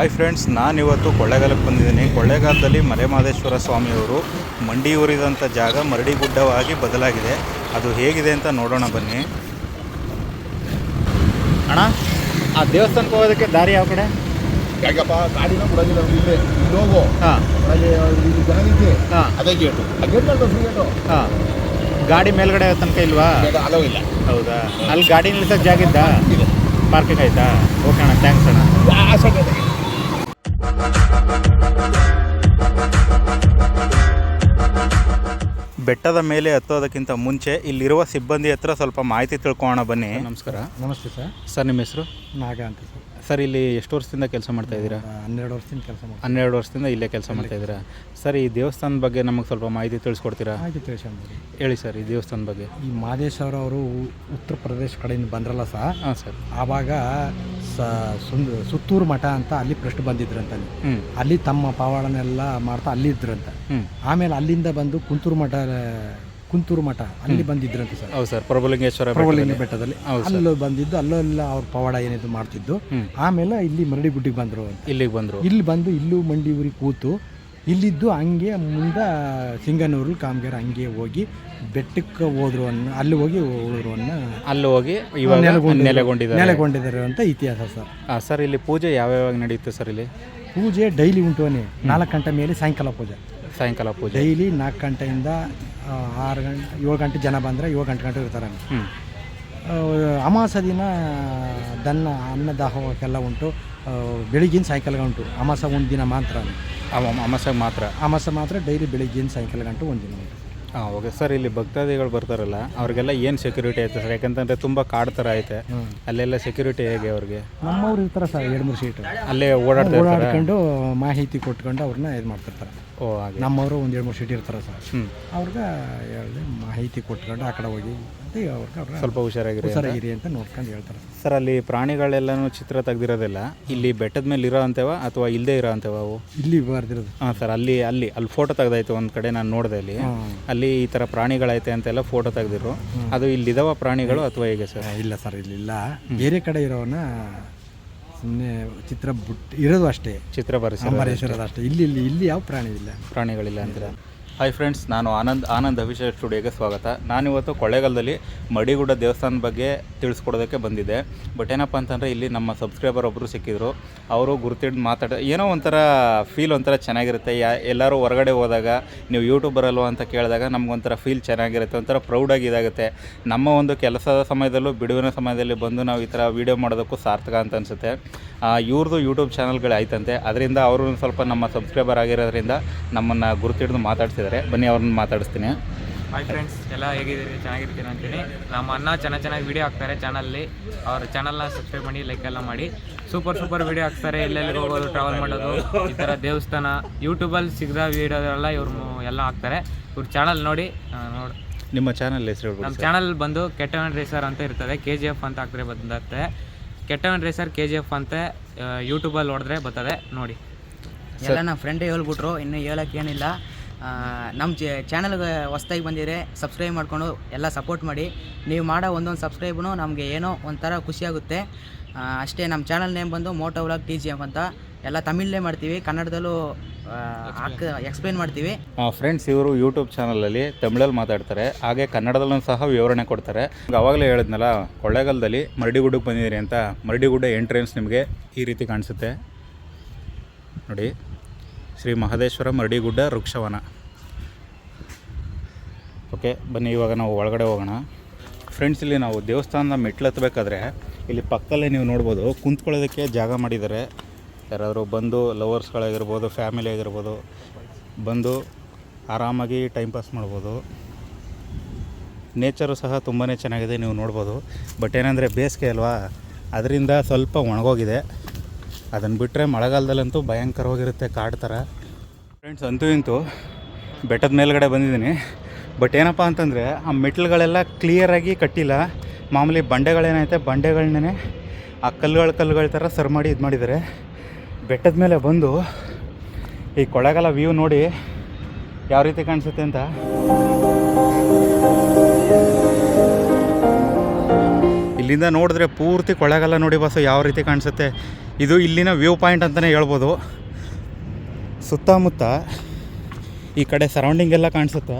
Hi friends ನಾನಿವತ್ತು ಕೊಳ್ಳೇಗಾಲಕ್ಕೆ ಬಂದಿದ್ದೀನಿ. ಕೊಳ್ಳೇಗಾಲದಲ್ಲಿ ಮಲೆಮಹದೇಶ್ವರ ಸ್ವಾಮಿಯವರು ಮಂಡಿ ಊರಿದಂಥ ಜಾಗ ಮರಡಿ ಗುಡ್ಡವಾಗಿ ಬದಲಾಗಿದೆ. ಅದು ಹೇಗಿದೆ ಅಂತ ನೋಡೋಣ ಬನ್ನಿ. ಅಣ್ಣ ಆ ದೇವಸ್ಥಾನಕ್ಕೆ ಹೋಗೋದಕ್ಕೆ ದಾರಿ ಯಾವ ಕಡೆ? ಯಾಕಪ್ಪ ಗಾಡಿನ ಬಿಡೋದಿಲ್ಲ ಇಲ್ಲೇ. ಹಾಂ. ಇಲ್ಲಿ ಹಾಂ. ಅದೇ ಗೇಟು. ಆ ಗೇಟ್ ಮಾಡ್ತಾರೆ ಫ್ರೀ ಗೇಟು. ಹಾಂ. ಗಾಡಿ ಮೇಲ್ಗಡೆ ತನಕ ಇಲ್ವಾ? ಅಲೋ ಇಲ್ಲ. ಹೌದಾ? ಅಲ್ಲಿ ಗಾಡಿ ನಿಲ್ಸಕ್ಕೆ ಜಾಗ ಇದ್ದ? ಇದೆ. ಪಾರ್ಕಿಂಗ್ ಆಯ್ತಾ? ಓಕೆ ಅಣ್ಣ ಥ್ಯಾಂಕ್ಸ್ ಅಣ್ಣ. ಬೆಟ್ಟದ ಮೇಲೆ ಹತ್ತೋದಕ್ಕಿಂತ ಮುಂಚೆ ಇಲ್ಲಿರುವ ಸಿಬ್ಬಂದಿ ಹತ್ರ ಸ್ವಲ್ಪ ಮಾಹಿತಿ ತಿಳ್ಕೊಳ್ಳೋಣ ಬನ್ನಿ. ನಮಸ್ಕಾರ ನಮಸ್ತೆ ಸರ್. ಸರ್ ನಿಮ್ಮ ಹೆಸರು? ನಾಗ ಅಂತ ಸರ್. ಸರ್ ಇಲ್ಲಿ ಎಷ್ಟು ವರ್ಷದಿಂದ ಕೆಲಸ ಮಾಡ್ತಾ ಇದ್ದೀರಾ? ಹನ್ನೆರಡು ವರ್ಷದಿಂದ ಕೆಲಸ ಮಾಡಿ ಹನ್ನೆರಡು ವರ್ಷದಿಂದ ಇಲ್ಲೇ ಕೆಲಸ ಮಾಡ್ತಾ ಇದ್ದೀರಾ? ಸರ್ ಈ ದೇವಸ್ಥಾನದ ಬಗ್ಗೆ ನಮಗೆ ಸ್ವಲ್ಪ ಮಾಹಿತಿ ತಿಳಿಸ್ಕೊಡ್ತೀರಾ? ಹಾಗೆ ತಿಳ್ಸ್ಕೊಂಡ್ರಿ ಹೇಳಿ ಸರ್ ಈ ದೇವಸ್ಥಾನದ ಬಗ್ಗೆ. ಈ ಮಹದೇಶ್ವರ ಅವರು ಉತ್ತರ ಪ್ರದೇಶ ಕಡೆಯಿಂದ ಬಂದ್ರಲ್ಲ ಸಹ ಹಾಂ ಸರ್. ಆವಾಗ ಸುಂದ್ ಸುತ್ತೂರು ಮಠ ಅಂತ ಅಲ್ಲಿ ಪ್ರಶ್ನೆ ಬಂದಿದ್ರಂತ ಅಲ್ಲಿ. ಹ್ಞೂ ಅಲ್ಲಿ ತಮ್ಮ ಪಾವಾಡನೆಲ್ಲ ಮಾಡ್ತಾ ಅಲ್ಲಿ ಇದ್ರಂತ. ಹ್ಞೂ ಆಮೇಲೆ ಅಲ್ಲಿಂದ ಬಂದು ಕುಂತೂರು ಮಠ ಕುಂತೂರು ಮಠ ಅಲ್ಲಿ ಬಂದಿದ್ರಂತೆ ಸರ್. ಹೌದು ಸರ್ ಪ್ರಭುಲಿಂಗೇಶ್ವರ ಪ್ರಭುಲಿಂಗ ಬೆಟ್ಟದಲ್ಲಿ. ಅಲ್ಲೂ ಬಂದಿದ್ದು ಅಲ್ಲೆಲ್ಲ ಅವ್ರ ಪವಾಡ ಏನಿದು ಮಾಡ್ತಿದ್ದು. ಆಮೇಲೆ ಇಲ್ಲಿ ಮರಡಿ ಗುಡ್ಡಿಗೆ ಬಂದರು ಅಂತ. ಇಲ್ಲಿಗೆ ಬಂದರು. ಇಲ್ಲಿ ಬಂದು ಇಲ್ಲೂ ಮಂಡಿ ಊರಿಗೆ ಕೂತು ಇಲ್ಲಿದ್ದು ಹಂಗೆ ಮುಂದೆ ಸಿಂಗನೂರು ಕಾಮಗಾರ ಹಂಗೆ ಹೋಗಿ ಬೆಟ್ಟಕ್ಕೆ ಹೋದ್ರು ಅನ್ನ ಅಲ್ಲಿ ಹೋಗಿ ಹೋದ್ರು ಅನ್ನ ಅಲ್ಲಿ ಹೋಗಿ ಇವಾಗ ನೆಲೆಗೊಂಡಿದ್ದಾರೆ. ನೆಲೆಗೊಂಡಿದ್ದಾರೆ ಅಂತ ಇತಿಹಾಸ ಸರ್. ಹಾಂ ಸರ್ ಇಲ್ಲಿ ಪೂಜೆ ಯಾವ್ಯಾವಾಗ ನಡೆಯುತ್ತೆ ಸರ್ ಇಲ್ಲಿ? ಪೂಜೆ ಡೈಲಿ ಉಂಟು ನಾಲ್ಕು ಗಂಟೆ ಮೇಲೆ ಸಾಯಂಕಾಲ ಪೂಜೆ. ಸಾಯಂಕಾಲ ಪೂಜೆ. ಡೈಲಿ ನಾಲ್ಕು ಗಂಟೆಯಿಂದ ಆ, ಆರು ಗಂಟೆ ಏಳು ಗಂಟೆ ಜನ ಬಂದರೆ ಏಳು ಗಂಟೆ ಗಂಟೆ ಇರ್ತಾರೆ ಅಲ್ಲಿ. ಹ್ಞೂ ಆ, ದಿನ ದನ್ನ ಅನ್ನದಾಹಕ್ಕೆಲ್ಲ ಉಂಟು. ಆ, ಬೆಳಿಗ್ಗಿನ ಸಾಯಂಕಾಲ ಉಂಟು ಅಮಾಸ ಒಂದು ದಿನ ಮಾತ್ರ ಅಮಾಸ ಮಾತ್ರ? ಅಮಾಸ ಮಾತ್ರ ಡೈಲಿ ಬೆಳಿಗ್ಗಿನ ಸಾಯಂಕಾಲ ಗಂಟು ಒಂದು ದಿನ ಉಂಟು. ಹಾಂ ಓಕೆ ಸರ್ ಇಲ್ಲಿ ಭಕ್ತಾದಿಗಳು ಬರ್ತಾರಲ್ಲ ಅವ್ರಿಗೆಲ್ಲ ಏನು ಸೆಕ್ಯೂರಿಟಿ ಐತೆ ಸರ್? ಯಾಕಂತಂದರೆ ತುಂಬ ಕಾಡು ಥರ ಐತೆ. ಅಲ್ಲೆಲ್ಲ ಸೆಕ್ಯೂರಿಟಿ ಹೇಗೆ ಅವ್ರಿಗೆ? ನಮ್ಮವ್ರು ಇರ್ತಾರೆ ಸರ್ ಎರಡು ಮೂರು ಸೀಟ್ ಅಲ್ಲೇ ಓಡಾಡ್ತಾ ಇರ್ತಾರೆ? ಓಡಾಡ್ಕೊಂಡು ಮಾಹಿತಿ ಕೊಟ್ಕೊಂಡು ಅವ್ರನ್ನ ಇದು ಮಾಡ್ತಿರ್ತಾರೆ. ಓ ಹಾಗೆ. ನಮ್ಮವರು ಒಂದು ಎರಡು ಮೂರು ಸೀಟ್ ಇರ್ತಾರೆ ಸರ್. ಹ್ಞೂ ಅವ್ರಿಗೆ ಹೇಳಿ ಮಾಹಿತಿ ಕೊಟ್ಕೊಂಡು ಆ ಕಡೆ ಹೋಗಿ ಅಂತ ಅವ್ರಿಗೆ ಅವ್ರ ಸ್ವಲ್ಪ ಹುಷಾರಾಗಿರಿ. ಹುಷಾರಾಗಿರಿ ಅಂತ ನೋಡ್ಕೊಂಡು ಹೇಳ್ತಾರೆ ಸರ್. ಅಲ್ಲಿ ಪ್ರಾಣಿಗಳೆಲ್ಲಾನು ಚಿತ್ರ ತೆಗ್ದಿರೋದಿಲ್ಲ? ಇಲ್ಲಿ ಬೆಟ್ಟದ ಮೇಲೆ ಇರೋ ಅಂತವ ಅಥವಾ ಇಲ್ಲದೆ ಇರೋ ಅಂತವ ಅವು? ಇಲ್ಲಿ ಬರ್ದಿರೋದು. ಹಾಂ ಸರ್ ಅಲ್ಲಿ ಅಲ್ಲಿ ಅಲ್ಲಿ ಫೋಟೋ ತೆಗ್ದಾಯ್ತು ಒಂದು ಕಡೆ ನಾನು ನೋಡಿದೆ ಅಲ್ಲಿ. ಅಲ್ಲಿ ಈ ಥರ ಪ್ರಾಣಿಗಳೈತೆ ಅಂತೆಲ್ಲ ಫೋಟೋ ತೆಗ್ದಿರು ಅದು ಇಲ್ಲಿದಾವ ಪ್ರಾಣಿಗಳು ಅಥವಾ ಹೇಗೆ ಸರ್? ಇಲ್ಲ ಸರ್ ಇಲ್ಲಿಲ್ಲ ಬೇರೆ ಕಡೆ ಇರೋವನ್ನ ಸುಮ್ಮನೆ ಚಿತ್ರ ಬಿಟ್ಟು ಇರೋದು ಅಷ್ಟೇ. ಚಿತ್ರ ಬರೆಸಿ ಅಷ್ಟೇ. ಇಲ್ಲಿ ಇಲ್ಲಿ ಇಲ್ಲಿ ಯಾವ ಪ್ರಾಣಿ ಇಲ್ಲ. ಪ್ರಾಣಿಗಳಿಲ್ಲ ಅಂತೀರ? ಹಾಯ್ ಫ್ರೆಂಡ್ಸ್ ನಾನು ಆನಂದ್ ಆನಂದ್ ಅಭಿಷೇಕ್ ಸ್ಟುಡಿಯೋಗೆ ಸ್ವಾಗತ. ನಾನಿವತ್ತು ಕೊಳ್ಳೇಗಾಲದಲ್ಲಿ ಮಡಿಗುಡ್ಡ ದೇವಸ್ಥಾನದ ಬಗ್ಗೆ ತಿಳಿಸ್ಕೊಡೋದಕ್ಕೆ ಬಂದಿದ್ದೆ. ಬಟ್ ಏನಪ್ಪ ಅಂತಂದರೆ ಇಲ್ಲಿ ನಮ್ಮ ಸಬ್ಸ್ಕ್ರೈಬರ್ ಒಬ್ಬರು ಸಿಕ್ಕಿದ್ರು. ಅವರು ಗುರುತಿಡ್ದು ಮಾತಾಡ, ಏನೋ ಒಂಥರ ಫೀಲ್ ಒಂಥರ ಚೆನ್ನಾಗಿರುತ್ತೆ. ಯಾ, ಎಲ್ಲರೂ ಹೊರಗಡೆ ಹೋದಾಗ, ನೀವು ಯೂಟ್ಯೂಬರ್ ಅಲ್ವಾ ಅಂತ ಕೇಳಿದಾಗ ನಮಗೊಂಥರ ಫೀಲ್ ಚೆನ್ನಾಗಿರುತ್ತೆ, ಒಂಥರ ಪ್ರೌಡಾಗಿ ಇದಾಗುತ್ತೆ. ನಮ್ಮ ಒಂದು ಕೆಲಸದ ಸಮಯದಲ್ಲೂ, ಬಿಡುವಿನ ಸಮಯದಲ್ಲಿ ಬಂದು ನಾವು ಈ ಥರ ವೀಡಿಯೋ ಮಾಡೋದಕ್ಕೂ ಸಾರ್ಥಕ ಅಂತ ಅನಿಸುತ್ತೆ. ಇವ್ರದ್ದು ಯೂಟ್ಯೂಬ್ ಚಾನಲ್ಗಳು ಆಯ್ತಂತೆ. ಅದರಿಂದ ಅವರು ಸ್ವಲ್ಪ ನಮ್ಮ ಸಬ್ಸ್ಕ್ರೈಬರ್ ಆಗಿರೋದ್ರಿಂದ ನಮ್ಮನ್ನು ಗುರುತಿಡ್ದು ಮಾತಾಡ್ತಿದ್ದಾರೆ ಬನ್ನಿ ಅವ್ರನ್ನ ಮಾತಾಡಿಸ್ತೀನಿ. ಹಾಯ್ ಫ್ರೆಂಡ್ಸ್ ಎಲ್ಲ ಹೇಗಿದ್ದೀರಿ? ಚೆನ್ನಾಗಿರ್ತೀರ ಅಂತೀನಿ ನಮ್ಮ ಅಣ್ಣ ಚೆನ್ನಾಗಿ ಚೆನ್ನಾಗಿ ವೀಡಿಯೋ ಹಾಕ್ತಾರೆ ಚಾನಲ್ಲಿ ಅವ್ರ ಚಾನಲ್ನ ಸಬ್ಸ್ಕ್ರೈಬ್ ಮಾಡಿ ಲೈಕ್ ಎಲ್ಲ ಮಾಡಿ. ಸೂಪರ್ ಸೂಪರ್ ವೀಡಿಯೋ ಹಾಕ್ತಾರೆ. ಎಲ್ಲೆಲ್ಲಿ ಹೋಗೋದು ಟ್ರಾವೆಲ್ ಮಾಡೋದು ಈ ಥರ ದೇವಸ್ಥಾನ ಯೂಟ್ಯೂಬಲ್ಲಿ ಸಿಗದ ವಿಡಿಯೋದೆಲ್ಲ ಇವ್ರು ಎಲ್ಲ ಹಾಕ್ತಾರೆ. ಇವ್ರ ಚಾನಲ್ ನೋಡಿ ನೋಡಿ ನಿಮ್ಮ ಚಾನಲ್ ಹೆಸರು ನಮ್ಮ ಚಾನಲ್ ಬಂದು ಕೆಟ್ಟವನ್ ರೇಸರ್ ಅಂತ ಇರ್ತದೆ. ಕೆ ಜಿ ಎಫ್ ಅಂತ ಹಾಕಿದ್ರೆ ಬಂದತ್ತೆ ಕೆಟ್ಟವನ್ ರೇಸರ್ ಕೆ ಜಿ ಎಫ್ ಅಂತ ಯೂಟ್ಯೂಬಲ್ಲಿ ಹೊಡೆದ್ರೆ ಬರ್ತದೆ. ನೋಡಿ. ಎಲ್ಲ ನಮ್ಮ ಫ್ರೆಂಡೇ ಹೇಳ್ಬಿಟ್ರು ಇನ್ನು ಹೇಳೋಕ್ಕೇನಿಲ್ಲ ಏನಿಲ್ಲ. ನಮ್ಮ ಚಾನಲ್ಗೆ ಹೊಸ್ದಾಗಿ ಬಂದಿದ್ರೆ ಸಬ್ಸ್ಕ್ರೈಬ್ ಮಾಡಿಕೊಂಡು ಎಲ್ಲ ಸಪೋರ್ಟ್ ಮಾಡಿ. ನೀವು ಮಾಡೋ ಒಂದೊಂದು ಸಬ್ಸ್ಕ್ರೈಬ್ನು ನಮಗೆ ಏನೋ ಒಂಥರ ಖುಷಿಯಾಗುತ್ತೆ ಅಷ್ಟೇ ನಮ್ಮ ಚಾನಲ್ ನೇಮ್ ಬಂದು moto vlog T G M ಅಂತ. ಎಲ್ಲ ತಮಿಳಲ್ಲೇ ಮಾಡ್ತೀವಿ, ಕನ್ನಡದಲ್ಲೂ ಹಾಕ್ ಎಕ್ಸ್ಪ್ಲೇನ್ ಮಾಡ್ತೀವಿ. ಫ್ರೆಂಡ್ಸ್ ಇವರು ಯೂಟ್ಯೂಬ್ ಚಾನಲಲ್ಲಿ ತಮಿಳಲ್ಲಿ ಮಾತಾಡ್ತಾರೆ. ಹಾಗೆ ಕನ್ನಡದಲ್ಲೂ ಸಹ ವಿವರಣೆ ಕೊಡ್ತಾರೆ. ಅವಾಗಲೇ ಹೇಳಿದ್ನಲ್ಲ, ಕೊಳ್ಳೇಗಾಲದಲ್ಲಿ ಮರಡಿಗುಡ್ಡಕ್ಕೆ ಬಂದಿದ್ದೀರಿ ಅಂತ. ಮರಡಿಗುಡ್ಡ ಎಂಟ್ರೆನ್ಸ್ ನಿಮಗೆ ಈ ರೀತಿ ಕಾಣಿಸುತ್ತೆ. ನೋಡಿ. ಶ್ರೀ ಮಹದೇಶ್ವರ ಮರಡಿಗುಡ್ಡ ವೃಕ್ಷವನ. ಓಕೆ ಬನ್ನಿ, ಇವಾಗ ನಾವು ಒಳಗಡೆ ಹೋಗೋಣ. ಫ್ರೆಂಡ್ಸ್ ಇಲ್ಲಿ ನಾವು ದೇವಸ್ಥಾನದ ಮೆಟ್ಲು ಹತ್ತಬೇಕಾದ್ರೆ ಇಲ್ಲಿ ಪಕ್ಕದಲ್ಲೇ ನೀವು ನೋಡ್ಬೋದು, ಕುಂತ್ಕೊಳ್ಳೋದಕ್ಕೆ ಜಾಗ ಮಾಡಿದ್ದಾರೆ. ಯಾರಾದರೂ ಬಂದು ಲವರ್ಸ್ಗಳಾಗಿರ್ಬೋದು, ಫ್ಯಾಮಿಲಿ ಆಗಿರ್ಬೋದು, ಬಂದು ಆರಾಮಾಗಿ ಟೈಮ್ ಪಾಸ್ ಮಾಡ್ಬೋದು. ನೇಚರು ಸಹ ತುಂಬಾ ಚೆನ್ನಾಗಿದೆ, ನೀವು ನೋಡ್ಬೋದು. ಬಟ್ ಏನಂದರೆ ಬೇಸಿಗೆ ಅಲ್ವಾ? ಅದರಿಂದ ಸ್ವಲ್ಪ ಒಣಗೋಗಿದೆ. ಅದನ್ನು ಬಿಟ್ಟರೆ ಮಳೆಗಾಲದಲ್ಲಂತೂ ಭಯಂಕರವಾಗಿರುತ್ತೆ ಕಾಡು ಥರ ಫ್ರೆಂಡ್ಸ್ ಅಂತೂ ಇಂತೂ ಬೆಟ್ಟದ ಮೇಲ್ಗಡೆ ಬಂದಿದ್ದೀನಿ. ಬಟ್ ಏನಪ್ಪ ಅಂತಂದರೆ, ಆ ಮೆಟ್ಲುಗಳೆಲ್ಲ ಕ್ಲಿಯರಾಗಿ ಕಟ್ಟಿಲ್ಲ. ಮಾಮೂಲಿ ಬಂಡೆಗಳೇನೈತೆ, ಬಂಡೆಗಳನ್ನೇ ಆ ಕಲ್ಲುಗಳ ಕಲ್ಲುಗಳ ಥರ ಸರ್ ಮಾಡಿ ಇದು ಮಾಡಿದ್ದಾರೆ. ಬೆಟ್ಟದ ಮೇಲೆ ಬಂದು ಈ ಕೊಳೆಗಾಲ ವ್ಯೂ ನೋಡಿ ಯಾವ ರೀತಿ ಕಾಣಿಸುತ್ತೆ ಅಂತ. ಇಲ್ಲಿಂದ ನೋಡಿದ್ರೆ ಪೂರ್ತಿ ಕೊಳ್ಳೆಗಾಲ ನೋಡಿ ಬಸ್ಸು ಯಾವ ರೀತಿ ಕಾಣಿಸುತ್ತೆ. ಇದು ಇಲ್ಲಿನ ವ್ಯೂ ಪಾಯಿಂಟ್ ಅಂತಲೇ ಹೇಳ್ಬೋದು. ಸುತ್ತಮುತ್ತ ಈ ಕಡೆ ಸರೌಂಡಿಂಗ್ ಎಲ್ಲ ಕಾಣಿಸುತ್ತೆ.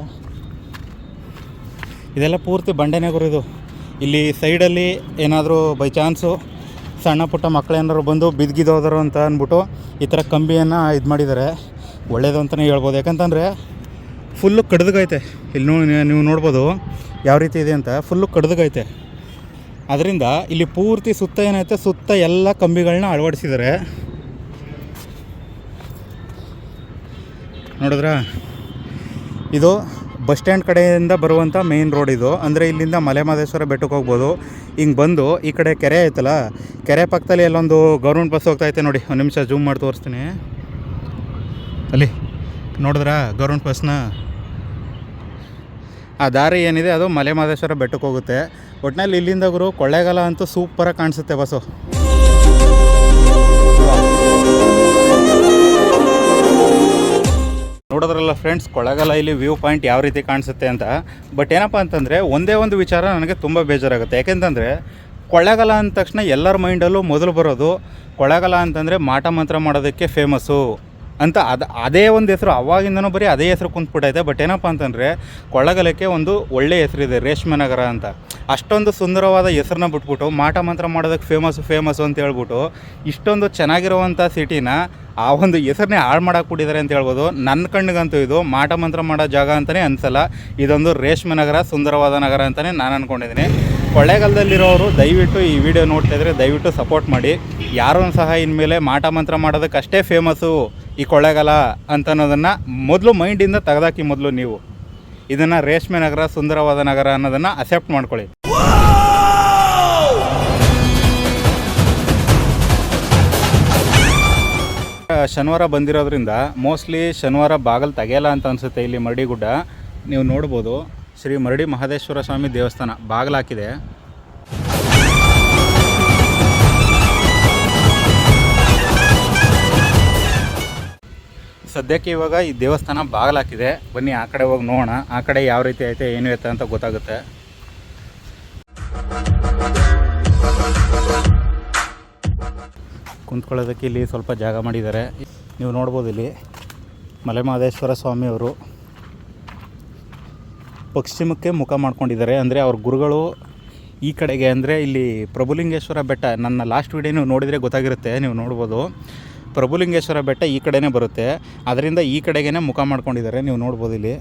ಇದೆಲ್ಲ ಪೂರ್ತಿ ಬಂಡೆನೇ ಇದು. ಇಲ್ಲಿ ಸೈಡಲ್ಲಿ ಏನಾದರೂ ಬೈ ಚಾನ್ಸು ಸಣ್ಣ ಪುಟ್ಟ ಮಕ್ಕಳೇನಾದ್ರು ಬಂದು ಬಿದ್ಗಿದೋದರು ಅಂತ ಅಂದ್ಬಿಟ್ಟು ಈ ಥರ ಕಂಬಿಯನ್ನು ಇದು ಮಾಡಿದ್ದಾರೆ ಒಳ್ಳೆಯದು ಅಂತಲೇ ಹೇಳ್ಬೋದು. ಯಾಕಂತಂದರೆ ಫುಲ್ಲು ಕಡ್ದಗೈತೆ. ಇಲ್ಲಿ ನೀವು ನೋಡ್ಬೋದು ಯಾವ ರೀತಿ ಇದೆ ಅಂತ. ಫುಲ್ಲು ಕಡ್ದಗೈತೆ. ಅದರಿಂದ ಇಲ್ಲಿ ಪೂರ್ತಿ ಸುತ್ತ ಏನೈತೆ, ಸುತ್ತ ಎಲ್ಲ ಕಂಬಿಗಳನ್ನ ಅಳವಡಿಸಿದ್ದಾರೆ. ನೋಡಿದ್ರಾ? ಇದು ಬಸ್ ಸ್ಟ್ಯಾಂಡ್ ಕಡೆಯಿಂದ ಬರುವಂಥ ಮೇನ್ ರೋಡ್ ಇದು. ಅಂದರೆ ಇಲ್ಲಿಂದ ಮಲೆ ಮಹದೇಶ್ವರ ಬೆಟ್ಟಕ್ಕೆ ಹೋಗ್ಬೋದು. ಹಿಂಗೆ ಬಂದು ಈ ಕಡೆ ಕೆರೆ ಐತಲ್ಲ, ಕೆರೆ ಪಕ್ಕದಲ್ಲಿ ಎಲ್ಲೊಂದು ಗೌರ್ಮೆಂಟ್ ಬಸ್ ಹೋಗ್ತಾ ಐತೆ ನೋಡಿ. ಒಂದು ನಿಮಿಷ ಜೂಮ್ ಮಾಡಿ ತೋರಿಸ್ತೀನಿ. ಅಲ್ಲಿ, ನೋಡಿದ್ರಾ ಗೌರ್ಮೆಂಟ್ ಬಸ್ನ? ಆ ದಾರಿ ಏನಿದೆ, ಅದು ಮಲೆ ಮಹದೇಶ್ವರ ಬೆಟ್ಟಕ್ಕೆ ಹೋಗುತ್ತೆ. ಒಟ್ಟಿನಲ್ಲಿ ಇಲ್ಲಿಂದ ಗುರು, ಕೊಳ್ಳೇಗಾಲ ಅಂತೂ ಸೂಪರಾಗಿ ಕಾಣಿಸುತ್ತೆ ಬಸ್ಸು ನೋಡೋದ್ರಲ್ಲ ಫ್ರೆಂಡ್ಸ್ ಕೊಳ್ಳೇಗಾಲ ಇಲ್ಲಿ ವ್ಯೂ ಪಾಯಿಂಟ್ ಯಾವ ರೀತಿ ಕಾಣಿಸುತ್ತೆ ಅಂತ. ಬಟ್ ಏನಪ್ಪ ಅಂತಂದರೆ, ಒಂದೇ ಒಂದು ವಿಚಾರ ನನಗೆ ತುಂಬ ಬೇಜಾರಾಗುತ್ತೆ. ಯಾಕೆಂತಂದರೆ, ಕೊಳ್ಳೇಗಾಲ ಅಂದ ತಕ್ಷಣ ಎಲ್ಲರ ಮೈಂಡಲ್ಲೂ ಮೊದಲು ಬರೋದು ಕೊಳ್ಳೇಗಾಲ ಅಂತಂದರೆ ಮಾಟ ಮಂತ್ರ ಮಾಡೋದಕ್ಕೆ ಫೇಮಸ್ಸು ಅಂತ ಅದು, ಅದೇ ಒಂದು ಹೆಸರು, ಅವಾಗಿಂದನೂ ಬರೀ ಅದೇ ಹೆಸರು ಕುಂತ್ಬಿಟ್ಟೈತೆ. ಬಟ್ ಏನಪ್ಪ ಅಂತಂದರೆ, ಕೊಳ್ಳೇಗಾಲಕ್ಕೆ ಒಂದು ಒಳ್ಳೆಯ ಹೆಸರಿದೆ ರೇಷ್ಮೆ ನಗರ ಅಂತ. ಅಷ್ಟೊಂದು ಸುಂದರವಾದ ಹೆಸರನ್ನ ಬಿಟ್ಬಿಟ್ಟು ಮಾಟ ಮಂತ್ರ ಮಾಡೋದಕ್ಕೆ ಫೇಮಸ್ಸು ಫೇಮಸ್ಸು ಅಂತ ಹೇಳ್ಬಿಟ್ಟು ಇಷ್ಟೊಂದು ಚೆನ್ನಾಗಿರುವಂಥ ಸಿಟಿನ ಆ ಒಂದು ಹೆಸರನ್ನೇ ಹಾಳು ಮಾಡಾಕ್ಬಿಟ್ಟಿದ್ದಾರೆ ಅಂತ ಹೇಳ್ಬೋದು. ನನ್ನ ಕಣ್ಣಿಗಂತೂ ಇದು ಮಾಟ ಮಂತ್ರ ಮಾಡೋ ಜಾಗ ಅಂತಲೇ ಅನಿಸಲ್ಲ. ಇದೊಂದು ರೇಷ್ಮೆ ನಗರ, ಸುಂದರವಾದ ನಗರ ಅಂತಲೇ ನಾನು ಅಂದ್ಕೊಂಡಿದ್ದೀನಿ ಕೊಳ್ಳೇಗಾಲದಲ್ಲಿರೋರು ದಯವಿಟ್ಟು ಈ ವಿಡಿಯೋ ನೋಡ್ತಾ ಇದ್ರೆ ದಯವಿಟ್ಟು ಸಪೋರ್ಟ್ ಮಾಡಿ. ಯಾರೂ ಸಹ ಇನ್ಮೇಲೆ ಮಾಟ ಮಂತ್ರ ಮಾಡೋದಕ್ಕೆ ಅಷ್ಟೇ ಫೇಮಸ್ಸು ಈ ಕೊಳ್ಳೇಗಾಲ ಅಂತ ಅನ್ನೋದನ್ನು ಮೊದಲು ಮೈಂಡಿಂದ ತೆಗೆದಾಕಿ ಮೊದಲು ನೀವು. ಇದನ್ನು ರೇಷ್ಮೆ ನಗರ, ಸುಂದರವಾದ ನಗರ ಅನ್ನೋದನ್ನು ಅಕ್ಸೆಪ್ಟ್ ಮಾಡ್ಕೊಳ್ಳಿ. ಶನಿವಾರ ಬಂದಿರೋದ್ರಿಂದ ಮೋಸ್ಟ್ಲಿ ಶನಿವಾರ ಬಾಗಲು ತೆಗೆಯಲ್ಲ ಅಂತ ಅನಿಸುತ್ತೆ ಇಲ್ಲಿ ಮರಡಿಗುಡ್ಡ ನೀವು ನೋಡ್ಬೋದು, ಶ್ರೀ ಮರಡಿ ಮಹದೇಶ್ವರ ಸ್ವಾಮಿ ದೇವಸ್ಥಾನ ಬಾಗಿಲು ಹಾಕಿದೆ. ಸದ್ಯಕ್ಕೆ ಇವಾಗ ಈ ದೇವಸ್ಥಾನ ಬಾಗಿಲು ಹಾಕಿದೆ. ಬನ್ನಿ, ಆ ಕಡೆ ಹೋಗಿ ನೋಡೋಣ. ಆ ಕಡೆ ಯಾವ ರೀತಿ ಐತೆ, ಏನು ಐತೆ ಅಂತ ಗೊತ್ತಾಗುತ್ತೆ. ಕುಂತ್ಕೊಳ್ಳೋದಕ್ಕೆ ಇಲ್ಲಿ ಸ್ವಲ್ಪ ಜಾಗ ಮಾಡಿದ್ದಾರೆ. ನೀವು ನೋಡ್ಬೋದು ಇಲ್ಲಿ ಮಲೆಮಹದೇಶ್ವರ ಸ್ವಾಮಿಯವರು ಪಶ್ಚಿಮಕ್ಕೆ ಮುಖ ಮಾಡ್ಕೊಂಡಿದ್ದಾರೆ. ಅಂದರೆ ಅವ್ರ ಗುರುಗಳು ಈ ಕಡೆಗೆ, ಅಂದರೆ ಇಲ್ಲಿ ಪ್ರಭುಲಿಂಗೇಶ್ವರ ಬೆಟ್ಟ, ನನ್ನ ಲಾಸ್ಟ್ ವಿಡಿಯೋ ನೀವು ನೋಡಿದರೆ ಗೊತ್ತಾಗಿರುತ್ತೆ, ನೀವು ನೋಡ್ಬೋದು. ಪ್ರಭುಲಿಂಗೇಶ್ವರ ಬೆಟ್ಟ ಈ ಕಡೆನೇ ಬರುತ್ತೆ. ಅದರಿಂದ ಈ ಕಡೆಗೇ ಮುಖ ಮಾಡ್ಕೊಂಡಿದ್ದಾರೆ, ನೀವು ನೋಡ್ಬೋದು ಇಲ್ಲಿ.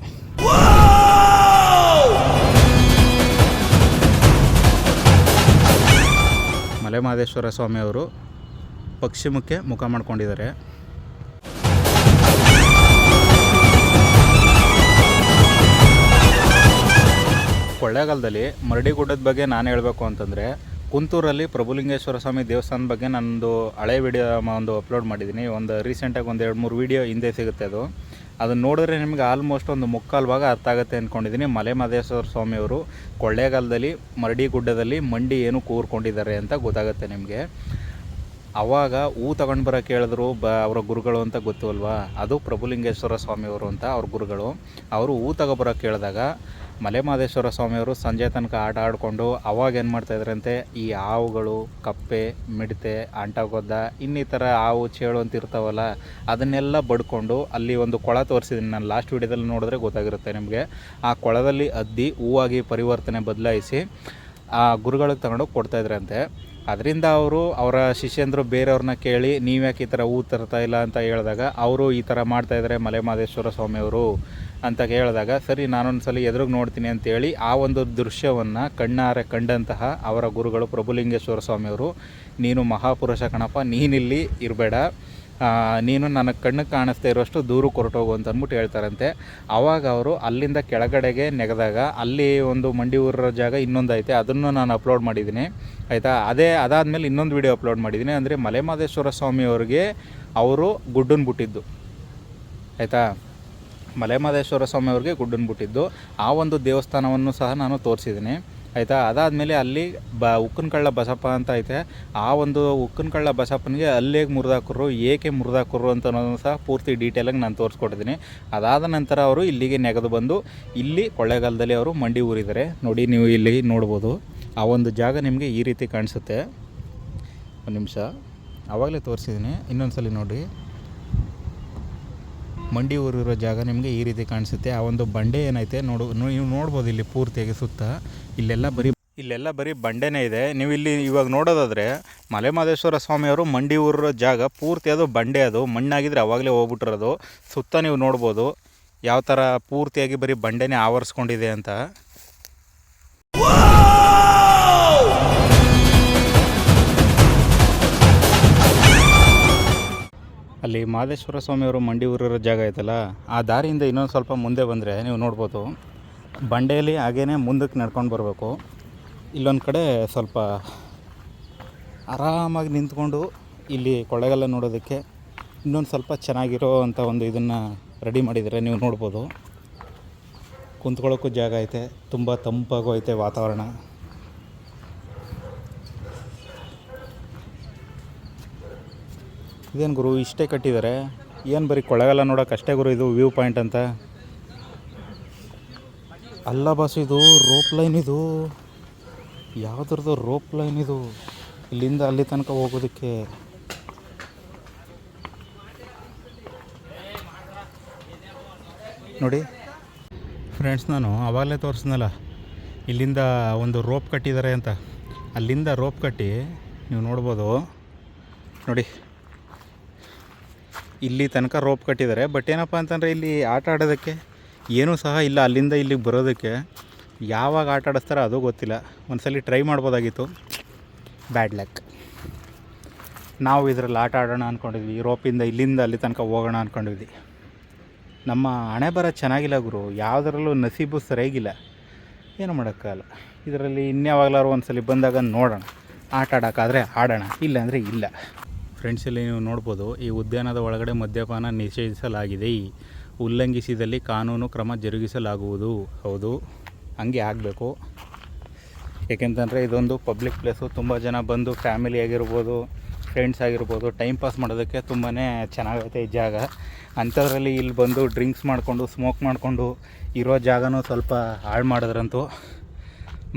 ಮಲೆಮಹದೇಶ್ವರ ಸ್ವಾಮಿಯವರು ಪಶ್ಚಿಮಕ್ಕೆ ಮುಖ ಮಾಡ್ಕೊಂಡಿದ್ದಾರೆ. ಕೊಳ್ಳೇಗಾಲದಲ್ಲಿ ಮರಡಿಗುಡ್ಡದ ಬಗ್ಗೆ ನಾನು ಹೇಳಬೇಕು ಅಂತಂದರೆ, ಕುಂತೂರಲ್ಲಿ ಪ್ರಭುಲಿಂಗೇಶ್ವರ ಸ್ವಾಮಿ ದೇವಸ್ಥಾನದ ಬಗ್ಗೆ ನಂದು ಹಳೆ ವಿಡಿಯೋ ಒಂದು ಅಪ್ಲೋಡ್ ಮಾಡಿದ್ದೀನಿ. ಒಂದು ರೀಸೆಂಟಾಗಿ ಒಂದು ಎರಡು ಮೂರು ವೀಡಿಯೋ ಹಿಂದೆ ಸಿಗುತ್ತೆ ಅದು. ಅದನ್ನು ನೋಡಿದ್ರೆ ನಿಮಗೆ ಆಲ್ಮೋಸ್ಟ್ ಒಂದು ಮುಕ್ಕಾಲು ಭಾಗ ಅರ್ಥ ಆಗುತ್ತೆ ಅಂದ್ಕೊಂಡಿದ್ದೀನಿ ಮಲೆ ಮಹದೇಶ್ವರ ಸ್ವಾಮಿಯವರು ಕೊಳ್ಳೇಗಾಲದಲ್ಲಿ ಮರಡಿ ಗುಡ್ಡದಲ್ಲಿ ಮಂಡಿ ಏನು ಕೂರ್ಕೊಂಡಿದ್ದಾರೆ ಅಂತ ಗೊತ್ತಾಗುತ್ತೆ ನಿಮಗೆ. ಅವಾಗ ಹೂ ತಗೊಂಡು ಬರೋಕೆ ಹೇಳಿದ್ರು ಬ, ಅವರ ಗುರುಗಳು ಅಂತ ಗೊತ್ತು ಅಲ್ವಾ? ಅದು ಪ್ರಭುಲಿಂಗೇಶ್ವರ ಸ್ವಾಮಿಯವರು ಅಂತ ಅವ್ರ ಗುರುಗಳು. ಅವರು ಹೂ ತಗೊಬರೋಕೆ ಕೇಳಿದಾಗ ಮಲೆ ಮಹದೇಶ್ವರ ಸ್ವಾಮಿಯವರು ಸಂಜೆ ತನಕ ಆಟ ಆಡಿಕೊಂಡು ಅವಾಗ ಏನು ಮಾಡ್ತಾಯಿದ್ರಂತೆ ಈ ಹಾವುಗಳು, ಕಪ್ಪೆ, ಮಿಡತೆ, ಅಂಟಗೊದ್ದ, ಇನ್ನಿತರ ಹಾವು, ಚೇಳು ಅಂತ ಇರ್ತಾವಲ್ಲ, ಅದನ್ನೆಲ್ಲ ಬಡ್ಕೊಂಡು ಅಲ್ಲಿ ಒಂದು ಕೊಳ ತೋರಿಸಿದ್ದೀನಿ ನಾನು ಲಾಸ್ಟ್ ವೀಡಿಯೋದಲ್ಲಿ ನೋಡಿದ್ರೆ ಗೊತ್ತಾಗಿರುತ್ತೆ ನಿಮಗೆ. ಆ ಕೊಳದಲ್ಲಿ ಅದ್ದಿ ಹೂವಾಗಿ ಪರಿವರ್ತನೆ ಬದಲಾಯಿಸಿ ಆ ಗುರುಗಳಿಗೆ ತಗೊಂಡೋಗಿ ಕೊಡ್ತಾಯಿದ್ರಂತೆ ಅದರಿಂದ ಅವರು ಅವರ ಶಿಷ್ಯಂದರು ಬೇರೆಯವ್ರನ್ನ ಕೇಳಿ ನೀವ್ಯಾಕೆ ಈ ಥರ ಹೂ ತರ್ತಾ ಇಲ್ಲ? ಅಂತ ಹೇಳಿದಾಗ, ಅವರು ಈ ಥರ ಮಾಡ್ತಾಯಿದ್ದಾರೆ ಮಲೆ ಮಹದೇಶ್ವರ ಸ್ವಾಮಿಯವರು, ಅಂತ ಹೇಳಿದಾಗ ಸರಿ ನಾನೊಂದು ಸಲ ಎದುರಿಗೆ ನೋಡ್ತೀನಿ ಅಂತೇಳಿ ಆ ಒಂದು ದೃಶ್ಯವನ್ನು ಕಣ್ಣಾರೆ ಕಂಡಂತಹ ಅವರ ಗುರುಗಳು ಪ್ರಭುಲಿಂಗೇಶ್ವರ ಸ್ವಾಮಿಯವರು, ನೀನು ಮಹಾಪುರುಷ ಕಣಪ್ಪ, ನೀನಿಲ್ಲಿ ಇರಬೇಡ. ನೀನು ನನ್ನ ಕಣ್ಣಿಗೆ ಕಾಣಿಸ್ತಾ ಇರೋಷ್ಟು ದೂರ ಕೊರಟೋಗು ಅಂತ ಅಂದ್ಬಿಟ್ಟು ಹೇಳ್ತಾರಂತೆ. ಆವಾಗ ಅವರು ಅಲ್ಲಿಂದ ಕೆಳಗಡೆಗೆ ನೆಗೆದಾಗ ಅಲ್ಲಿ ಒಂದು ಮಂಡಿ ಊರ ಜಾಗ ಇನ್ನೊಂದು ಐತೆ ಅದನ್ನು ನಾನು ಅಪ್ಲೋಡ್ ಮಾಡಿದ್ದೀನಿ. ಆಯಿತಾ? ಅದೇ, ಅದಾದಮೇಲೆ ಇನ್ನೊಂದು ವಿಡಿಯೋ ಅಪ್ಲೋಡ್ ಮಾಡಿದ್ದೀನಿ. ಅಂದರೆ ಮಲೆಮಹದೇಶ್ವರ ಸ್ವಾಮಿಯವ್ರಿಗೆ ಅವರು ಗುಡ್ಡನ್ನು ಬಿಟ್ಟಿದ್ದು. ಆಯಿತಾ? ಮಲೆಮಹದೇಶ್ವರ ಸ್ವಾಮಿಯವ್ರಿಗೆ ಗುಡ್ಡನ್ನು ಬಿಟ್ಟಿದ್ದು. ಆ ಒಂದು ದೇವಸ್ಥಾನವನ್ನು ಸಹ ನಾನು ತೋರಿಸಿದ್ದೀನಿ. ಆಯಿತಾ? ಅದಾದಮೇಲೆ ಅಲ್ಲಿ ಬ ಉಕ್ಕನಕಳ್ಳ ಬಸಪ್ಪ ಅಂತ ಐತೆ. ಆ ಒಂದು ಉಕ್ಕನಕಳ್ಳ ಬಸಪ್ಪನಿಗೆ ಅಲ್ಲಿಗೆ ಮುರಿದಾಕರು ಏಕೆ ಮುರಿದಾಕರು ಅಂತ ಅನ್ನೋದನ್ನು ಸಹ ಪೂರ್ತಿ ಡೀಟೇಲಾಗಿ ನಾನು ತೋರಿಸ್ಕೊಡ್ತೀನಿ ಅದಾದ ನಂತರ ಅವರು ಇಲ್ಲಿಗೆ ನೆಗೆದು ಬಂದು, ಇಲ್ಲಿ ಕೊಳ್ಳೇಗಾಲದಲ್ಲಿ ಅವರು ಮಂಡಿ ಊರಿದ್ದಾರೆ. ನೋಡಿ, ನೀವು ಇಲ್ಲಿ ನೋಡ್ಬೋದು. ಆ ಒಂದು ಜಾಗ ನಿಮಗೆ ಈ ರೀತಿ ಕಾಣಿಸುತ್ತೆ. ಒಂದು ನಿಮಿಷ. ಆವಾಗಲೇ ತೋರಿಸಿದ್ದೀನಿ. ಇನ್ನೊಂದು ಸಲ ನೋಡಿ. ಮಂಡಿ ಊರಿರೋ ಜಾಗ ನಿಮಗೆ ಈ ರೀತಿ ಕಾಣಿಸುತ್ತೆ. ಆ ಒಂದು ಬಂಡೆ ಏನೈತೆ ನೋಡು, ನೀವು ನೋಡ್ಬೋದು ಇಲ್ಲಿ ಪೂರ್ತಿಯಾಗಿ ಸುತ್ತ. ಇಲ್ಲೆಲ್ಲ ಬರೀ ಇಲ್ಲೆಲ್ಲ ಬರೀ ಬಂಡೆನೇ ಇದೆ. ನೀವು ಇಲ್ಲಿ ಇವಾಗ ನೋಡೋದಾದರೆ ಮಲೆಮಹದೇಶ್ವರ ಸ್ವಾಮಿಯವರು ಮಂಡಿ ಊರಿರೋ ಜಾಗ ಪೂರ್ತಿ ಅದು ಬಂಡೆ ಅದು. ಮಣ್ಣಾಗಿದ್ರೆ ಅವಾಗಲೇ ಹೋಗ್ಬಿಟ್ಟಿರೋದು. ಸುತ್ತ ನೀವು ನೋಡ್ಬೋದು. ಯಾವ ಥರ ಪೂರ್ತಿಯಾಗಿ ಬರೀ ಬಂಡೆನೇ ಆವರಿಸ್ಕೊಂಡಿದೆ ಅಂತ. ಸ್ವಾಮಿ ಸ್ವಾಮಿಯವರು ಮಂಡಿ ಊರಿರೋ ಜಾಗ ಐತಲ್ಲ, ಆ ದಾರಿಯಿಂದ ಇನ್ನೊಂದು ಸ್ವಲ್ಪ ಮುಂದೆ ಬಂದರೆ ನೀವು ನೋಡ್ಬೋದು. ಬಂಡೆಯಲ್ಲಿ ಹಾಗೇ ಮುಂದಕ್ಕೆ ನಡ್ಕೊಂಡು ಬರಬೇಕು. ಇಲ್ಲೊಂದು ಕಡೆ ಸ್ವಲ್ಪ ಆರಾಮಾಗಿ ನಿಂತ್ಕೊಂಡು ಇಲ್ಲಿ ಕೊಳ್ಳೆಗಾಲ ನೋಡೋದಕ್ಕೆ ಇನ್ನೊಂದು ಸ್ವಲ್ಪ ಚೆನ್ನಾಗಿರೋ ಅಂಥ ಒಂದು ಇದನ್ನು ರೆಡಿ ಮಾಡಿದರೆ ನೀವು ನೋಡ್ಬೋದು. ಕುಂತ್ಕೊಳ್ಳೋಕ್ಕೂ ಜಾಗ ಐತೆ, ತುಂಬ ತಂಪಾಗೂ ಐತೆ ವಾತಾವರಣ. ಇದೇನು ಗುರು, ಇಷ್ಟೇ ಕಟ್ಟಿದ್ದಾರೆ ಏನು ಬರೀ ಕೊಳಗಲ್ಲ ನೋಡೋಕೆ ಅಷ್ಟೇ ಗುರು ಇದು ವ್ಯೂ ಪಾಯಿಂಟ್ ಅಂತ? ಅಲ್ಲ ಬಾಸ್ ಇದು ರೋಪ್ ಲೈನ್ ಇದು. ಯಾವುದ್ರದ್ದು ರೋಪ್ ಲೈನ್ ಇದು? ಇಲ್ಲಿಂದ ಅಲ್ಲಿ ತನಕ ಹೋಗೋದಕ್ಕೆ. ನೋಡಿ. ಫ್ರೆಂಡ್ಸ್, ನಾನು ಅವಾಗಲೇ ತೋರಿಸ್ನಲ್ಲ ಇಲ್ಲಿಂದ ಒಂದು ರೋಪ್ ಕಟ್ಟಿದ್ದಾರೆ ಅಂತ. ಅಲ್ಲಿಂದ ರೋಪ್ ಕಟ್ಟಿ ನೀವು ನೋಡ್ಬೋದು. ನೋಡಿ. ಇಲ್ಲಿ ತನಕ ರೋಪ್ ಕಟ್ಟಿದ್ದಾರೆ. ಬಟ್ ಏನಪ್ಪ ಅಂತಂದರೆ ಇಲ್ಲಿ ಆಟ ಆಡೋದಕ್ಕೆ ಏನೂ ಸಹ ಇಲ್ಲ. ಅಲ್ಲಿಂದ ಇಲ್ಲಿಗೆ ಬರೋದಕ್ಕೆ ಯಾವಾಗ ಆಟ ಆಡಿಸ್ತಾರೋ ಅದು ಗೊತ್ತಿಲ್ಲ. ಒಂದ್ಸಲಿ ಟ್ರೈ ಮಾಡ್ಬೋದಾಗಿತ್ತು. ಬ್ಯಾಡ್ ಲಕ್ ನಾವು ಇದರಲ್ಲಿ ಆಟ ಆಡೋಣ ಅಂದ್ಕೊಂಡಿದ್ವಿ ರೋಪಿಂದ ಇಲ್ಲಿಂದ ಅಲ್ಲಿ ತನಕ ಹೋಗೋಣ ಅಂದ್ಕೊಂಡಿದ್ವಿ ನಮ್ಮ ಹಣೆ ಬರ ಚೆನ್ನಾಗಿಲ್ಲ ಗುರು. ಯಾವುದರಲ್ಲೂ ನಸೀಬು ಸರಿಯಾಗಿಲ್ಲ. ಏನು ಮಾಡೋಕ್ಕಾಗಲ್ಲ ಇದರಲ್ಲಿ ಇನ್ಯಾವಾಗಲಾರು ಸಲ ಬಂದಾಗ ನೋಡೋಣ. ಆಟ ಆಡೋಕ್ಕಾದರೆ ಆಡೋಣ. ಇಲ್ಲಾಂದರೆ ಇಲ್ಲ. ಫ್ರೆಂಡ್ಸ್ ಇಲ್ಲಿ ನೀವು ನೋಡ್ಬೋದು, ಈ ಉದ್ಯಾನದ ಒಳಗಡೆ ಮದ್ಯಪಾನ ನಿಷೇಧಿಸಲಾಗಿದೆ. ಉಲ್ಲಂಘಿಸಿದಲ್ಲಿ ಕಾನೂನು ಕ್ರಮ ಜರುಗಿಸಲಾಗುವುದು. ಹೌದು, ಹಂಗೆ ಆಗಬೇಕು. ಏಕೆಂತಂದರೆ ಇದೊಂದು ಪಬ್ಲಿಕ್ ಪ್ಲೇಸು, ತುಂಬ ಜನ ಬಂದು ಫ್ಯಾಮಿಲಿ ಆಗಿರ್ಬೋದು, ಫ್ರೆಂಡ್ಸ್ ಆಗಿರ್ಬೋದು, ಟೈಮ್ ಪಾಸ್ ಮಾಡೋದಕ್ಕೆ ತುಂಬಾ ಚೆನ್ನಾಗೈತೆ ಈ ಜಾಗ. ಅಂಥದ್ರಲ್ಲಿ ಇಲ್ಲಿ ಬಂದು ಡ್ರಿಂಕ್ಸ್ ಮಾಡಿಕೊಂಡು, ಸ್ಮೋಕ್ ಮಾಡಿಕೊಂಡು ಇರೋ ಜಾಗನೂ ಸ್ವಲ್ಪ ಹಾಳು ಮಾಡಿದ್ರಂತೂ.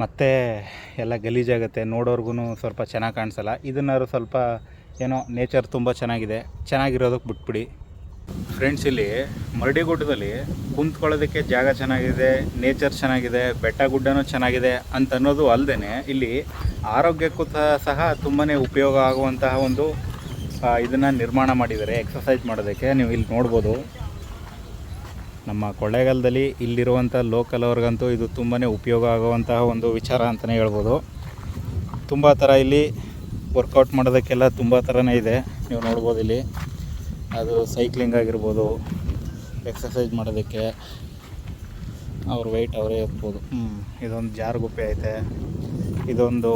ಮತ್ತೆ ಎಲ್ಲ ಗಲೀಜಾಗುತ್ತೆ ನೋಡೋರ್ಗು ಸ್ವಲ್ಪ ಚೆನ್ನಾಗಿ ಕಾಣಿಸಲ್ಲ. ಇದನ್ನಾದ್ರು ಸ್ವಲ್ಪ ಏನೋ ನೇಚರ್ ತುಂಬ ಚೆನ್ನಾಗಿದೆ. ಚೆನ್ನಾಗಿರೋದಕ್ಕೆ ಬಿಟ್ಬಿಡಿ. ಫ್ರೆಂಡ್ಸ್ ಇಲ್ಲಿ ಮರಡಿಗುಡ್ಡದಲ್ಲಿ ಕುಂತ್ಕೊಳ್ಳೋದಕ್ಕೆ ಜಾಗ ಚೆನ್ನಾಗಿದೆ ನೇಚರ್ ಚೆನ್ನಾಗಿದೆ, ಬೆಟ್ಟ ಗುಡ್ಡನೂ ಚೆನ್ನಾಗಿದೆ ಅಂತ ಅನ್ನೋದು ಅಲ್ಲದೆ ಇಲ್ಲಿ ಆರೋಗ್ಯಕ್ಕೂ ಸಹ ತುಂಬಾ ಉಪಯೋಗ ಆಗುವಂತಹ ಒಂದು ಇದನ್ನು ನಿರ್ಮಾಣ ಮಾಡಿದ್ದಾರೆ ಎಕ್ಸಸೈಸ್ ಮಾಡೋದಕ್ಕೆ. ನೀವು ಇಲ್ಲಿ ನೋಡ್ಬೋದು. ನಮ್ಮ ಕೊಳ್ಳೇಗಾಲದಲ್ಲಿ ಇಲ್ಲಿರುವಂಥ ಲೋಕಲ್ ಅವ್ರಿಗಂತೂ ಇದು ತುಂಬಾ ಉಪಯೋಗ ಆಗುವಂತಹ ಒಂದು ವಿಚಾರ ಅಂತಲೇ ಹೇಳ್ಬೋದು. ತುಂಬ ಥರ ಇಲ್ಲಿ ವರ್ಕೌಟ್ ಮಾಡೋದಕ್ಕೆಲ್ಲ ತುಂಬ ಥರನೇ ಇದೆ. ನೀವು ನೋಡ್ಬೋದು ಇಲ್ಲಿ. ಅದು ಸೈಕ್ಲಿಂಗ್ ಆಗಿರ್ಬೋದು ಎಕ್ಸಸೈಸ್ ಮಾಡೋದಕ್ಕೆ ಅವ್ರ ವೆಯ್ಟ್ ಅವರೇ ಇರ್ಬೋದು. ಇದೊಂದು ಜಾರುಗುಪ್ಪೆ ಐತೆ. ಇದೊಂದು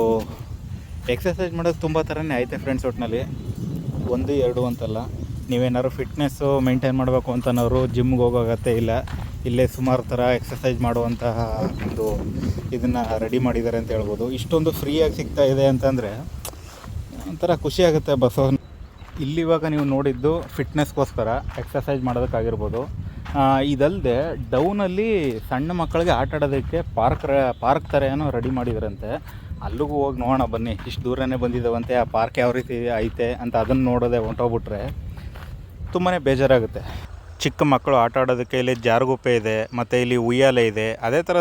ಎಕ್ಸಸೈಸ್ ಮಾಡೋದು ತುಂಬ ಥರನೇ ಐತೆ ಫ್ರೆಂಡ್ಸ್ ಒಟ್ಟಿನಲ್ಲಿ ಒಂದು, ಎರಡು ಅಂತಲ್ಲ. ನೀವೇನಾದ್ರು ಫಿಟ್ನೆಸ್ಸು ಮೇಂಟೈನ್ ಮಾಡಬೇಕು ಅಂತನವರು ಜಿಮ್ಗೆ ಹೋಗೋ ಅಗತ್ಯ ಇಲ್ಲ. ಇಲ್ಲೇ ಸುಮಾರು ಥರ ಎಕ್ಸಸೈಸ್ ಮಾಡುವಂತಹ ಒಂದು ಇದನ್ನು ರೆಡಿ ಮಾಡಿದ್ದಾರೆ ಅಂತ ಹೇಳ್ಬೋದು. ಇಷ್ಟೊಂದು ಫ್ರೀಯಾಗಿ ಸಿಗ್ತಾ ಇದೆ ಅಂತಂದರೆ ಒಂಥರ ಖುಷಿಯಾಗುತ್ತೆ ಬಸವ ಇಲ್ಲಿ ಇವಾಗ ನೀವು ನೋಡಿದ್ದು ಫಿಟ್ನೆಸ್ಗೋಸ್ಕರ ಎಕ್ಸಸೈಸ್ ಮಾಡೋದಕ್ಕಾಗಿರ್ಬೋದು. ಇದಲ್ಲದೆ ಡೌನಲ್ಲಿ ಸಣ್ಣ ಮಕ್ಕಳಿಗೆ ಆಟ ಆಡೋದಕ್ಕೆ ಪಾರ್ಕ್ ಪಾರ್ಕ್ ಥರ ಏನೋ ರೆಡಿ ಮಾಡಿದ್ರಂತೆ. ಅಲ್ಲಿಗೂ ಹೋಗಿ ನೋಡೋಣ ಬನ್ನಿ. ಇಷ್ಟು ದೂರನೇ ಬಂದಿದ್ದಾವಂತೆ, ಆ ಪಾರ್ಕ್ ಯಾವ ರೀತಿ ಐತೆ ಅಂತ ಅದನ್ನು ನೋಡೋದೇ ಹೊಂಟೋಗ್ಬಿಟ್ರೆ ತುಂಬಾ ಬೇಜಾರಾಗುತ್ತೆ. ಚಿಕ್ಕ ಮಕ್ಕಳು ಆಟ ಆಡೋದಕ್ಕೆ ಇಲ್ಲಿ ಜಾರುಗುಪ್ಪೆ ಇದೆ, ಮತ್ತು ಇಲ್ಲಿ ಉಯ್ಯಾಲೆ ಇದೆ. ಅದೇ ಥರ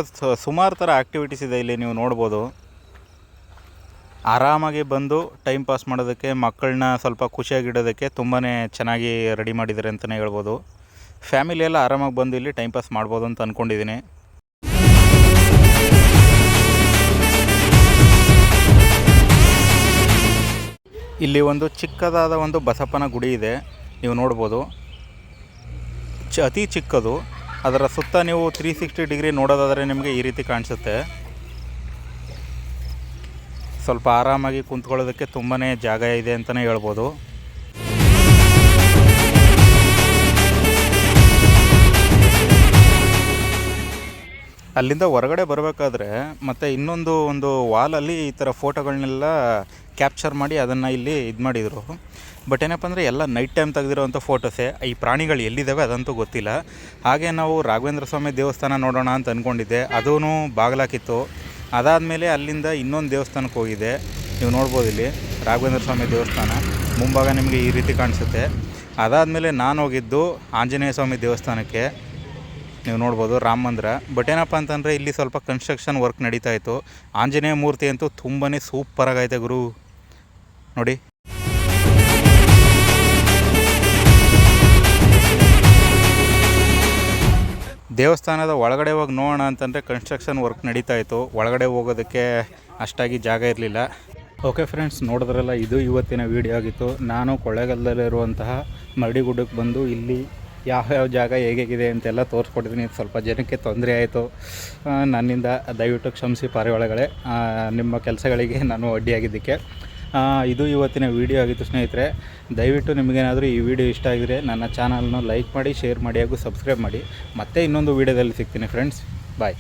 ಸುಮಾರು ಥರ ಆ್ಯಕ್ಟಿವಿಟೀಸ್ ಇದೆ ಇಲ್ಲಿ ನೀವು ನೋಡ್ಬೋದು. ಆರಾಮಾಗಿ ಬಂದು ಟೈಮ್ ಪಾಸ್ ಮಾಡೋದಕ್ಕೆ, ಮಕ್ಕಳನ್ನ ಸ್ವಲ್ಪ ಖುಷಿಯಾಗಿಡೋದಕ್ಕೆ ತುಂಬಾ ಚೆನ್ನಾಗಿ ರೆಡಿ ಮಾಡಿದ್ದಾರೆ ಅಂತಲೇ ಹೇಳ್ಬೋದು. ಫ್ಯಾಮಿಲಿ ಎಲ್ಲ ಆರಾಮಾಗಿ ಬಂದು ಇಲ್ಲಿ ಟೈಮ್ ಪಾಸ್ ಮಾಡ್ಬೋದು ಅಂತ ಅಂದ್ಕೊಂಡಿದ್ದೀನಿ ಇಲ್ಲಿ ಒಂದು ಚಿಕ್ಕದಾದ ಒಂದು ಬಸಪ್ಪನ ಗುಡಿ ಇದೆ, ನೀವು ನೋಡ್ಬೋದು. ಚ ಅತಿ ಚಿಕ್ಕದು. ಅದರ ಸುತ್ತ ನೀವು ತ್ರೀ ಸಿಕ್ಸ್ಟಿ ಡಿಗ್ರಿ ನೋಡೋದಾದರೆ ನಿಮಗೆ ಈ ರೀತಿ ಕಾಣಿಸುತ್ತೆ. ಸ್ವಲ್ಪ ಆರಾಮಾಗಿ ಕುಂತ್ಕೊಳ್ಳೋದಕ್ಕೆ ತುಂಬಾ ಜಾಗ ಇದೆ ಅಂತಲೇ ಹೇಳ್ಬೋದು. ಅಲ್ಲಿಂದ ಹೊರಗಡೆ ಬರಬೇಕಾದ್ರೆ ಮತ್ತು ಇನ್ನೊಂದು ಒಂದು ವಾಲಲ್ಲಿ ಈ ಥರ ಫೋಟೋಗಳನ್ನೆಲ್ಲ ಕ್ಯಾಪ್ಚರ್ ಮಾಡಿ ಅದನ್ನು ಇಲ್ಲಿ ಇದು ಮಾಡಿದರು. ಬಟ್ ಏನಪ್ಪ ಅಂದರೆ ಎಲ್ಲ ನೈಟ್ ಟೈಮ್ ತೆಗೆದಿರೋವಂಥ ಫೋಟೋಸೇ. ಈ ಪ್ರಾಣಿಗಳು ಎಲ್ಲಿದ್ದಾವೆ ಅದಂತೂ ಗೊತ್ತಿಲ್ಲ. ಹಾಗೆ ನಾವು ರಾಘವೇಂದ್ರ ಸ್ವಾಮಿ ದೇವಸ್ಥಾನ ನೋಡೋಣ ಅಂತ ಅಂದ್ಕೊಂಡಿದ್ದೆ ಅದೂ ಬಾಗಿಲಾಕಿತ್ತು. ಅದಾದಮೇಲೆ ಅಲ್ಲಿಂದ ಇನ್ನೊಂದು ದೇವಸ್ಥಾನಕ್ಕೆ ಹೋಗಿದೆ. ನೀವು ನೋಡ್ಬೋದು ಇಲ್ಲಿ ರಾಘವೇಂದ್ರ ಸ್ವಾಮಿ ದೇವಸ್ಥಾನ. ಮುಂಭಾಗ ನಿಮಗೆ ಈ ರೀತಿ ಕಾಣಿಸುತ್ತೆ. ಅದಾದಮೇಲೆ ನಾನು ಹೋಗಿದ್ದು ಆಂಜನೇಯ ಸ್ವಾಮಿ ದೇವಸ್ಥಾನಕ್ಕೆ. ನೀವು ನೋಡ್ಬೋದು ರಾಮ ಮಂದಿರ. ಬಟ್ ಏನಪ್ಪ ಅಂತಂದರೆ ಇಲ್ಲಿ ಸ್ವಲ್ಪ ಕನ್ಸ್ಟ್ರಕ್ಷನ್ ವರ್ಕ್ ನಡೀತಾ ಇತ್ತು. ಆಂಜನೇಯ ಮೂರ್ತಿ ಅಂತೂ ತುಂಬಾ ಸೂಪರಾಗೈತೆ ಗುರು. ನೋಡಿ. ದೇವಸ್ಥಾನದ ಒಳಗಡೆ ಹೋಗಿ ನೋಡೋಣ ಅಂತಂದರೆ ಕನ್ಸ್ಟ್ರಕ್ಷನ್ ವರ್ಕ್ ನಡೀತಾ ಇತ್ತು. ಒಳಗಡೆ ಹೋಗೋದಕ್ಕೆ ಅಷ್ಟಾಗಿ ಜಾಗ ಇರಲಿಲ್ಲ. ಓಕೆ ಫ್ರೆಂಡ್ಸ್ ನೋಡಿದ್ರಲ್ಲ, ಇದು ಇವತ್ತಿನ ವಿಡಿಯೋ ಆಗಿತ್ತು. ನಾನು ಕೊಳ್ಳೇಗಾಲದಲ್ಲಿರುವಂತಹ ಮರಡಿಗುಡ್ಡಕ್ಕೆ ಬಂದು ಇಲ್ಲಿ ಯಾವ ಯಾವ ಜಾಗ ಹೇಗೇಗಿದೆ ಅಂತೆಲ್ಲ ತೋರಿಸ್ಕೊಟ್ಟಿದ್ದೀನಿ. ಸ್ವಲ್ಪ ಜನಕ್ಕೆ ತೊಂದರೆ ಆಯಿತು. ನನ್ನಿಂದ ದಯವಿಟ್ಟು ಕ್ಷಮಿಸಿ ಒಳಗಡೆ ನಿಮ್ಮ ಕೆಲಸಗಳಿಗೆ ನಾನು ಅಡ್ಡಿಯಾಗಿದ್ದಕ್ಕೆ. ಇದು ಇವತ್ತಿನ ವಿಡಿಯೋ ಆಗಿತ್ತು ಸ್ನೇಹಿತರೆ. ದಯವಿಟ್ಟು ನಿಮಗೇನಾದರೂ ಈ ವಿಡಿಯೋ ಇಷ್ಟ ಆಗಿದ್ರೆ ನನ್ನ ಚಾನಲ್ನ ಲೈಕ್ ಮಾಡಿ ಶೇರ್ ಮಾಡಿ ಹಾಗೂ ಸಬ್ಸ್ಕ್ರೈಬ್ ಮಾಡಿ. ಮತ್ತೆ ಇನ್ನೊಂದು ವಿಡಿಯೋದಲ್ಲಿ ಸಿಗ್ತೀನಿ ಫ್ರೆಂಡ್ಸ್ ಬಾಯ್